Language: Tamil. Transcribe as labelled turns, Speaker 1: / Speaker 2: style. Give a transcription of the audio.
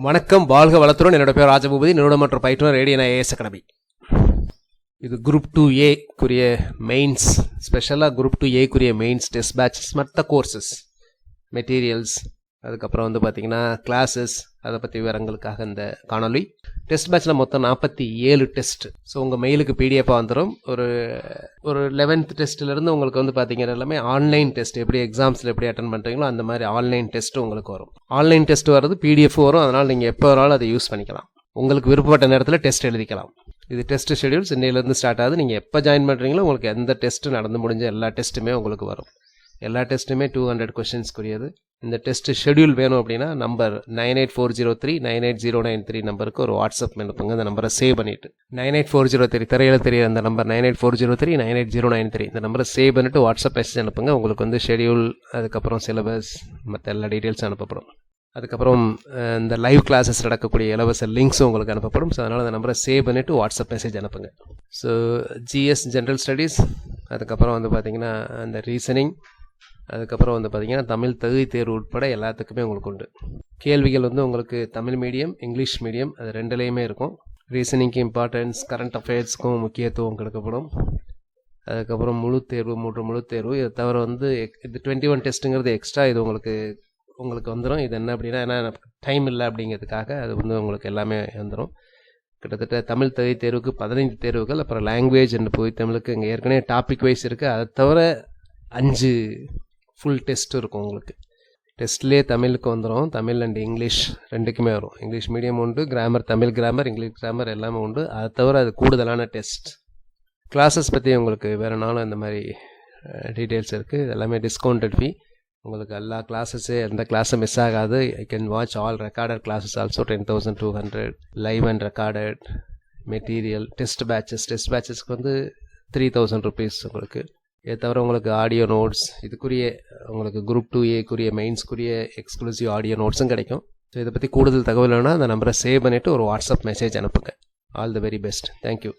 Speaker 1: வணக்கம் வாழ்க வளத்துடன். என்னோட பேர் ராஜபூபதி. நிறுவனம் மற்றும் பயிற்றுனர் ரேடியன் ஐஏஎஸ் அகாடமி. இது குரூப் டூ ஏக்குரிய மெயின்ஸ் ஸ்பெஷலாக குரூப் டூ ஏக்குரிய மெயின்ஸ் டெஸ்ட் பேட்சஸ் மற்ற கோர்சஸ் மெட்டீரியல்ஸ் அதுக்கப்புறம் வந்து பார்த்தீங்கன்னா கிளாஸஸ் அதை பற்றி விவரங்களுக்காக இந்த காணொலி டெஸ்ட் பேட்சில் மொத்தம் நாற்பத்தி ஏழு டெஸ்ட் ஸோ உங்கள் மெயிலுக்கு பிடிஎஃபாக வந்துடும் ஒரு ஒரு லெவன்த் டெஸ்ட்லேருந்து உங்களுக்கு வந்து பார்த்தீங்கன்னா எல்லாமே ஆன்லைன் டெஸ்ட் எப்படி எக்ஸாம்ஸில் எப்படி அட்டன் பண்ணுறீங்களோ அந்த மாதிரி ஆன்லைன் டெஸ்ட்டு உங்களுக்கு வரும். ஆன்லைன் டெஸ்ட் வர்றது பிடிஎஃப் வரும். அதனால் நீங்கள் எப்போ வேணாலும் அதை யூஸ் பண்ணிக்கலாம். உங்களுக்கு விருப்பப்பட்ட நேரத்தில் டெஸ்ட் எழுதிக்கலாம். இது டெஸ்ட் ஷெடியூல் இன்னையிலேருந்து ஸ்டார்ட் ஆகுது. நீங்கள் எப்போ ஜாயின் பண்ணுறீங்களோ உங்களுக்கு எந்த டெஸ்ட்டு நடந்து முடிஞ்ச எல்லா டெஸ்ட்டுமே உங்களுக்கு வரும். எல்லா டெஸ்ட்டுமே டூ ஹண்ட்ரட் கொஷின்ஸ்க்குரியது இந்த டெஸ்ட் ஷெடியூல் வேணும் அப்படின்னா number nine eight four zero three nine eight zero nine three நம்பருக்கு ஒரு வாட்ஸ்அப் அனுப்புங்க அந்த நம்பரை சேவ் பண்ணிட்டு. Nine eight four zero three திரையில தெரிய அந்த number nine eight four zero three nine eight zero nine three இந்த நம்பரை சேவ் பண்ணிட்டு வாட்ஸ்அப் மெசேஜ் அனுப்புங்க. உங்களுக்கு வந்து ஷெடியூல் அதுக்கப்புறம் சிலபஸ் மற்ற எல்லா டீட்டெயில்ஸும் அனுப்பப்படும். அதுக்கப்புறம் இந்த லைவ் கிளாஸஸ் நடக்கக்கூடிய இலவச லிங்க்ஸும் உங்களுக்கு அனுப்பப்படும். ஸோ அதனால் அந்த நம்பரை சேவ் பண்ணிவிட்டு வாட்ஸ்அப் மெசேஜ் அனுப்புங்க. ஸோ ஜிஎஸ் ஜென்ரல் ஸ்டடீஸ் அதுக்கப்புறம் வந்து பார்த்தீங்கன்னா அந்த ரீசனிங் அதுக்கப்புறம் வந்து பார்த்தீங்கன்னா தமிழ் தகுதி தேர்வு உட்பட எல்லாத்துக்குமே உங்களுக்கு உண்டு. கேள்விகள் வந்து உங்களுக்கு தமிழ் மீடியம் இங்கிலீஷ் மீடியம் அது ரெண்டுலேயுமே இருக்கும். ரீசனிங்க்கு இம்பார்ட்டன்ஸ் கரண்ட் அஃபேர்ஸ்க்கும் முக்கியத்துவம் கொடுக்கப்படும். அதுக்கப்புறம் முழு தேர்வு மூன்று முழு தேர்வு. இதை தவிர வந்து இது டுவெண்ட்டி ஒன் டெஸ்ட்டுங்கிறது எக்ஸ்ட்ரா இது உங்களுக்கு உங்களுக்கு வந்துடும் இது என்ன அப்படின்னா ஏன்னா டைம் இல்லை அப்படிங்கிறதுக்காக அது வந்து உங்களுக்கு எல்லாமே வந்துடும் கிட்டத்தட்ட தமிழ் தகுதி தேர்வுக்கு பதினைந்து தேர்வுகள் அப்புறம் லாங்குவேஜ் அண்ட் புவி தமிழுக்கு இங்கே ஏற்கனவே டாபிக் வைஸ் இருக்குது அதை தவிர அஞ்சு ஃபுல் டெஸ்ட் இருக்கும் உங்களுக்கு. டெஸ்ட்லேயே தமிழுக்கு வந்துடும் தமிழ் அண்ட் இங்கிலீஷ் ரெண்டுக்குமே வரும். இங்கிலீஷ் மீடியம் உண்டு grammar Tamil grammar English grammar எல்லாமே உண்டு. அதை தவிர அது கூடுதலான டெஸ்ட் கிளாஸஸ் பற்றி உங்களுக்கு வேறு நாளும் இந்த மாதிரி டீட்டெயில்ஸ் இருக்குது இது எல்லாமே டிஸ்கவுண்டட் ஃபீ உங்களுக்கு எல்லா கிளாஸஸு எந்த கிளாஸும் மிஸ் ஆகாது. I can watch all recorded classes also ten thousand two hundred live and recorded material test batches test பேட்சஸ்க்கு வந்து த்ரீ தௌசண்ட் ருபீஸ் உங்களுக்கு. இதை தவிர உங்களுக்கு ஆடியோ நோட்ஸ் இதுக்குரிய உங்களுக்கு குரூப் டூ ஏக்குரிய மெயின்ஸ்க்குரிய எக்ஸ்க்ளூசிவ் ஆடியோ நோட்ஸும் கிடைக்கும். ஸோ இதை பற்றி கூடுதல் தகவல் வேணால் அந்த நம்பரை சேவ் பண்ணிவிட்டு ஒரு வாட்ஸ்அப் மெசேஜ் அனுப்புங்க. All the very best thank you